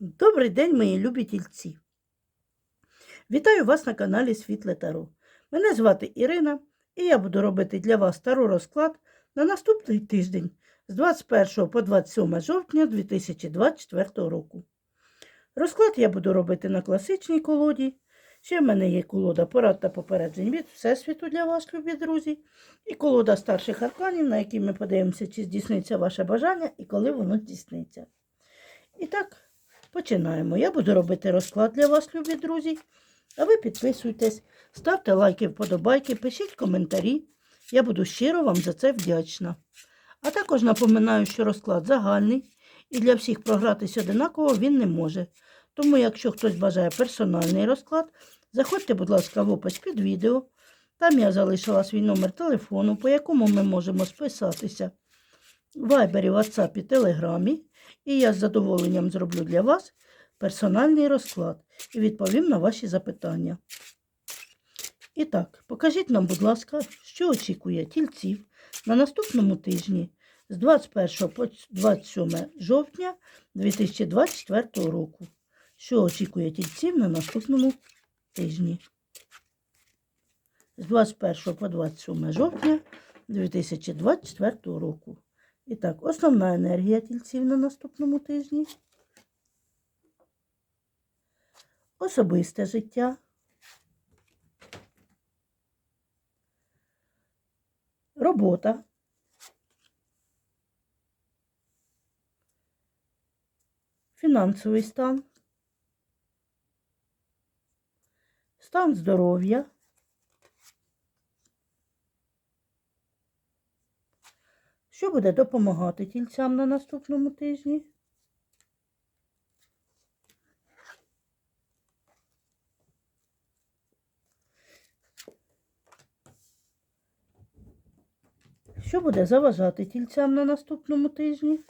Добрий день, мої любі тільці. Вітаю вас на каналі Світле Таро. Мене звати Ірина, і я буду робити для вас таро розклад на наступний тиждень з 21 по 27 жовтня 2024 року. Розклад я буду робити на класичній колоді. Ще в мене є колода порад та попереджень від Всесвіту для вас, любі друзі, і колода старших арканів, на якій ми подивимося, чи здійсниться ваше бажання і коли воно здійсниться. І так, починаємо. Я буду робити розклад для вас, любі друзі. А ви підписуйтесь, ставте лайки, вподобайки, пишіть коментарі. Я буду щиро вам за це вдячна. А також напоминаю, що розклад загальний і для всіх програтись одинаково він не може. Тому, якщо хтось бажає персональний розклад, заходьте, будь ласка, в опис під відео. Там я залишила свій номер телефону, по якому ми можемо списатися в Вайбері, WhatsApp, Телеграмі. І я з задоволенням зроблю для вас персональний розклад і відповім на ваші запитання. І так, покажіть нам, будь ласка, що очікує тільців на наступному тижні з 21 по 27 жовтня 2024 року. Що очікує тільців на наступному тижні? З 21 по 27 жовтня 2024 року. І так, основна енергія тільців на наступному тижні. Особисте життя. Робота. Фінансовий стан. Стан здоров'я. Що буде допомагати тільцям на наступному тижні? Що буде заважати тільцям на наступному тижні?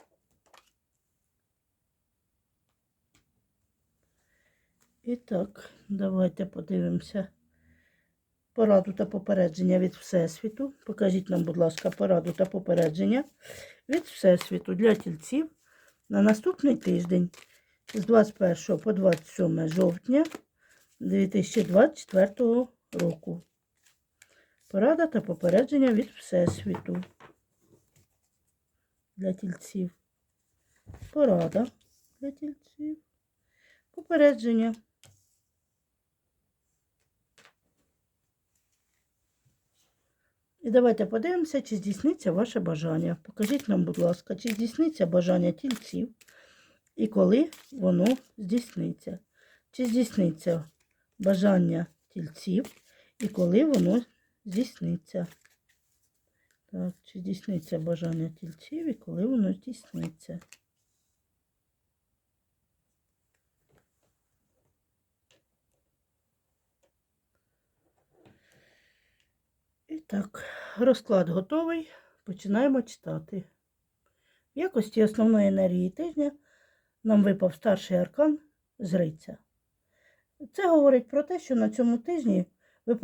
І так, давайте подивимося пораду та попередження від Всесвіту. Покажіть нам, будь ласка, пораду та попередження від Всесвіту для тільців на наступний тиждень з 21 по 27 жовтня 2024 року. Порада та попередження від Всесвіту для тільців. Порада для тільців. Попередження. І давайте подивимося, чи здійсниться ваше бажання. Покажіть нам, будь ласка, чи здійсниться бажання тільців і коли воно здійсниться. Чи здійсниться бажання тільців і коли воно здійсниться. Так, чи здійсниться бажання тільців і коли воно здійсниться. І так, розклад готовий. Починаємо читати. В якості основної енергії тижня нам випав старший аркан Зриця. Це говорить про те, що на цьому тижні ви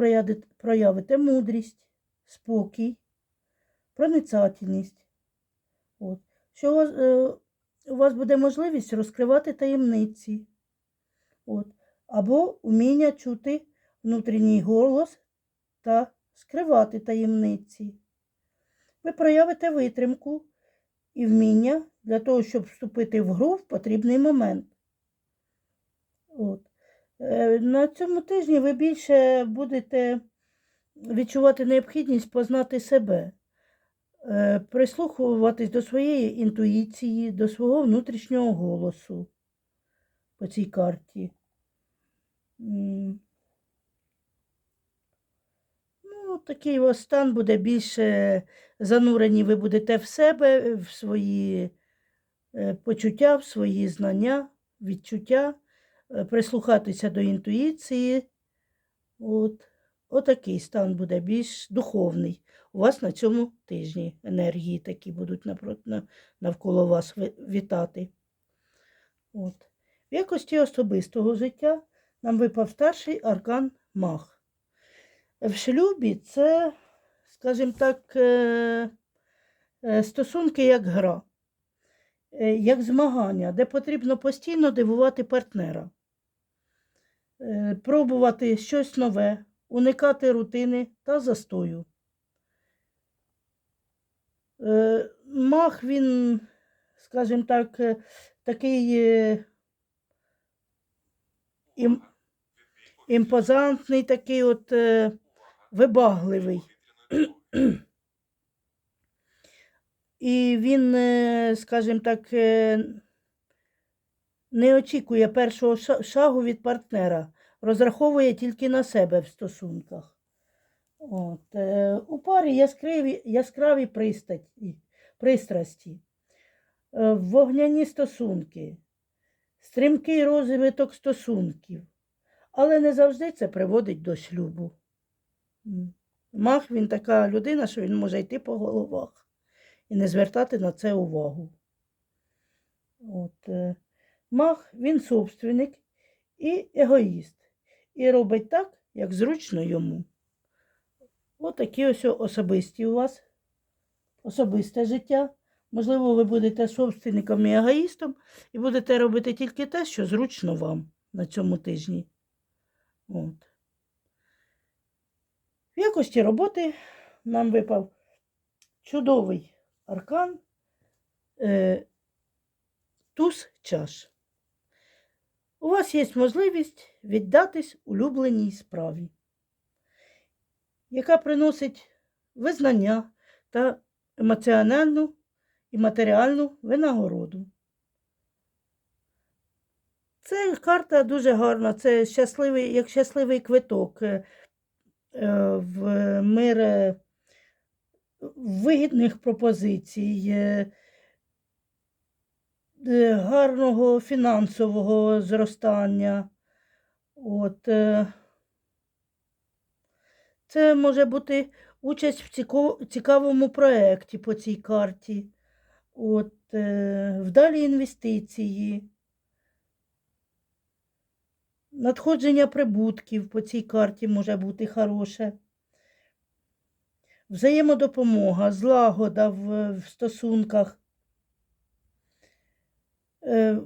проявите, мудрість, спокій, проницательність. От. Що у вас, е, у вас буде можливість розкривати таємниці. От. Або вміння чути внутрішній голос та скривати таємниці. Ви проявите витримку і вміння для того, щоб вступити в гру в потрібний момент. От. Е, На цьому тижні ви більше будете відчувати необхідність познати себе, е, прислухуватись до своєї інтуїції, до свого внутрішнього голосу по цій карті. Ну, такий вас стан буде більше занурені, ви будете в себе, в свої е, почуття, в свої знання, відчуття, е, прислухатися до інтуїції. От. Отакий стан буде більш духовний. У вас на цьому тижні енергії такі будуть навколо вас вітати. От. В якості особистого життя нам випав старший аркан Мах. В шлюбі це, скажімо так, е, е, стосунки як гра. е, як змагання, де потрібно постійно дивувати партнера, пробувати щось нове, уникати рутини та застою. Мах він, скажімо так, такий імпозантний, такий от вибагливий. І він, е, скажімо так, е, не очікує першого шагу від партнера, розраховує тільки на себе в стосунках. От, е, у парі яскраві, яскраві пристаті, пристрасті, вогняні стосунки, стрімкий розвиток стосунків, але не завжди це приводить до шлюбу. Мах він така людина, що він може йти по головах і не звертати на це увагу. От, е, мах він собственник і егоїст, і робить так, як зручно йому. Отакі ось особисті у вас, особисте життя. Можливо, ви будете собственником і егоїстом і будете робити тільки те, що зручно вам на цьому тижні. От. В якості роботи нам випав чудовий аркан е, туз чаш. У вас є можливість віддатись улюбленій справі, яка приносить визнання та емоціональну і матеріальну винагороду. Це карта дуже гарна, це щасливий, як щасливий квиток в мир е, вигідних пропозицій, е, е, гарного фінансового зростання. От, е, це може бути участь в цікавому проєкті по цій карті, От, е, вдалі інвестиції, надходження прибутків по цій карті може бути хороше. Взаємодопомога, злагода в, в стосунках. Е,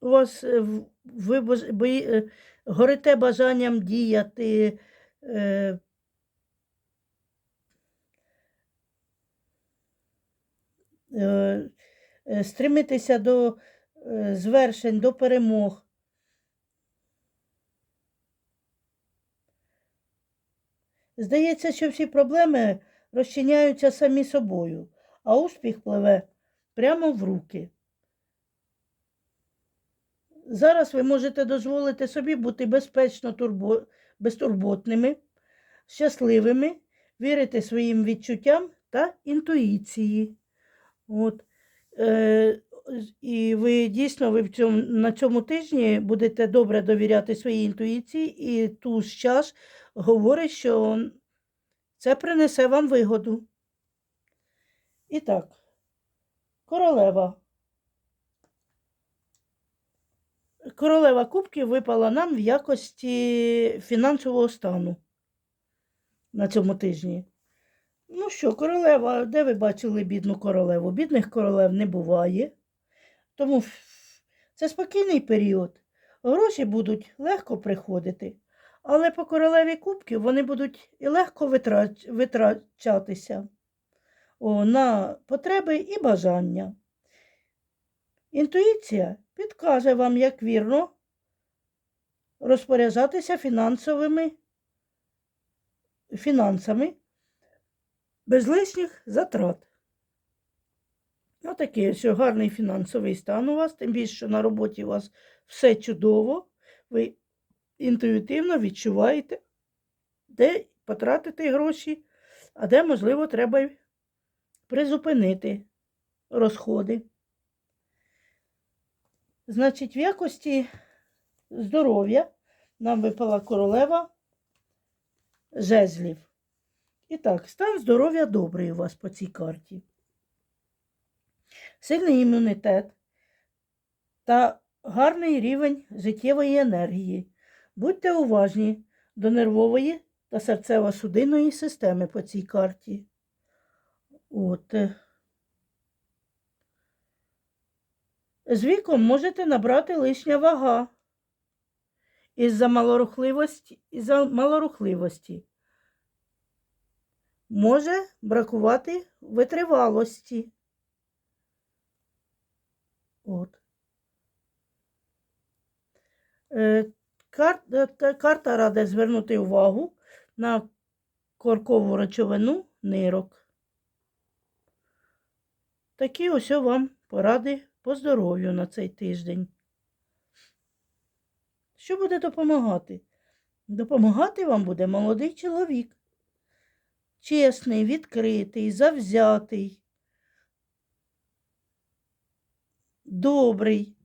у вас е, ви бої- е, горите бажанням діяти. Е, е, е, стремитися до звершень, до перемог. Здається, що всі проблеми розчиняються самі собою, а успіх пливе прямо в руки. Зараз ви можете дозволити собі бути безпечно турбо... безтурботними, щасливими, вірити своїм відчуттям та інтуїції. От. Е, і ви дійсно ви в цьому, на цьому тижні будете добре довіряти своїй інтуїції, і ту ж час говорить, що це принесе вам вигоду. І так, королева. Королева кубків випала нам в якості фінансового стану на цьому тижні. Ну що, королева, де ви бачили бідну королеву? Бідних королев не буває. Тому це спокійний період. Гроші будуть легко приходити, але по королеві кубків вони будуть і легко витрач- витрачатися о, на потреби і бажання. Інтуїція підкаже вам, як вірно розпоряджатися фінансовими фінансами без лишніх затрат. Отакий ось гарний фінансовий стан у вас, тим більше, що на роботі у вас все чудово, ви інтуїтивно відчуваєте, де потратити гроші, а де, можливо, треба призупинити розходи. Значить, в якості здоров'я нам випала королева жезлів. І так, стан здоров'я добрий у вас по цій карті. Сильний імунітет та гарний рівень життєвої енергії. Будьте уважні до нервової та серцево-судинної системи по цій карті. От. е. З віком можете набрати лишня вага із-за малорухливості, із-за малорухливості. Може бракувати витривалості. От. Е, кар- е, та- Карта радить звернути увагу на коркову речовину нирок. Такі ось вам поради по здоров'ю на цей тиждень. Що буде допомагати? Допомагати вам буде молодий чоловік. Чесний, відкритий, завзятий, добрий.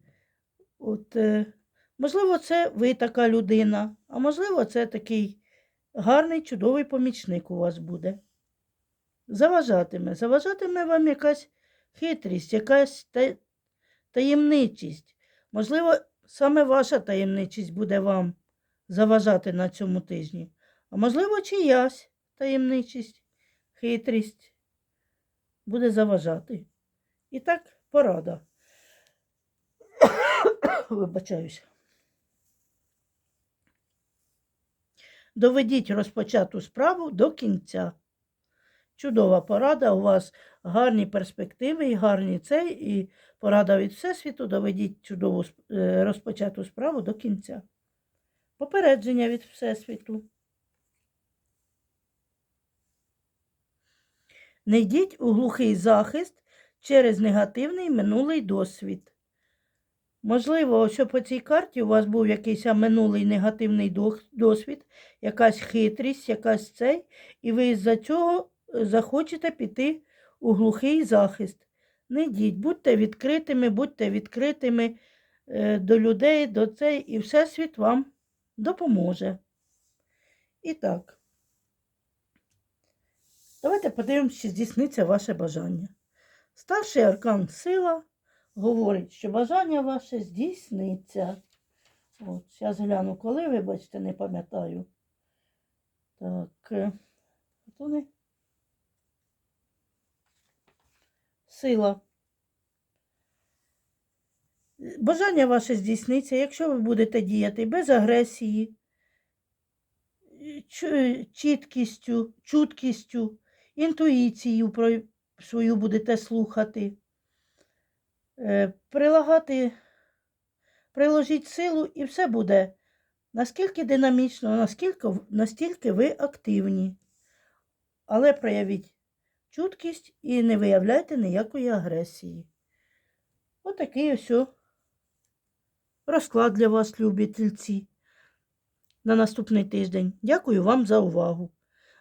От, е, можливо, це ви така людина, а можливо, це такий гарний, чудовий помічник у вас буде. Заважатиме. Заважатиме вам якась хитрість, якась та- таємничість. Можливо, саме ваша таємничість буде вам заважати на цьому тижні. А можливо, чиясь таємничість, хитрість буде заважати. І так, порада. Вибачаюся. Доведіть розпочату справу до кінця. Чудова порада, у вас гарні перспективи і гарні цей, і порада від Всесвіту, доведіть чудову е, розпочату справу до кінця. Попередження від Всесвіту. Не йдіть у глухий захист через негативний минулий досвід. Можливо, що по цій карті у вас був якийсь минулий негативний досвід, якась хитрість, якась цей, і ви з-за цього е, захочете піти у глухий захист. Не йдіть, будьте відкритими, будьте відкритими е, до людей, до цей, і Всесвіт вам допоможе. І так. Давайте подивимося, чи здійсниться ваше бажання. Старший аркан сила говорить, що бажання ваше здійсниться. От, зараз гляну, коли, вибачте, не пам'ятаю. Так. е, От вони. Сила. Бажання ваше здійсниться, якщо ви будете діяти без агресії, чіткістю, чуткістю, інтуїцією свою будете слухати, прилагати, приложіть силу і все буде наскільки динамічно, наскільки, настільки ви активні. Але проявіть чуткість і не виявляйте ніякої агресії. Отакий ось розклад для вас, любі тільці, на наступний тиждень. Дякую вам за увагу.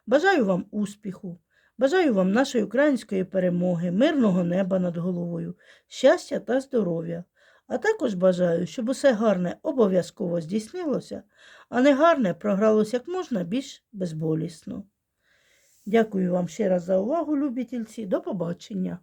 Бажаю вам успіху. Бажаю вам нашої української перемоги, мирного неба над головою, щастя та здоров'я. А також бажаю, щоб усе гарне обов'язково здійснилося, а негарне програлося як можна більш безболісно. Дякую вам ще раз за увагу, любітельці. До побачення.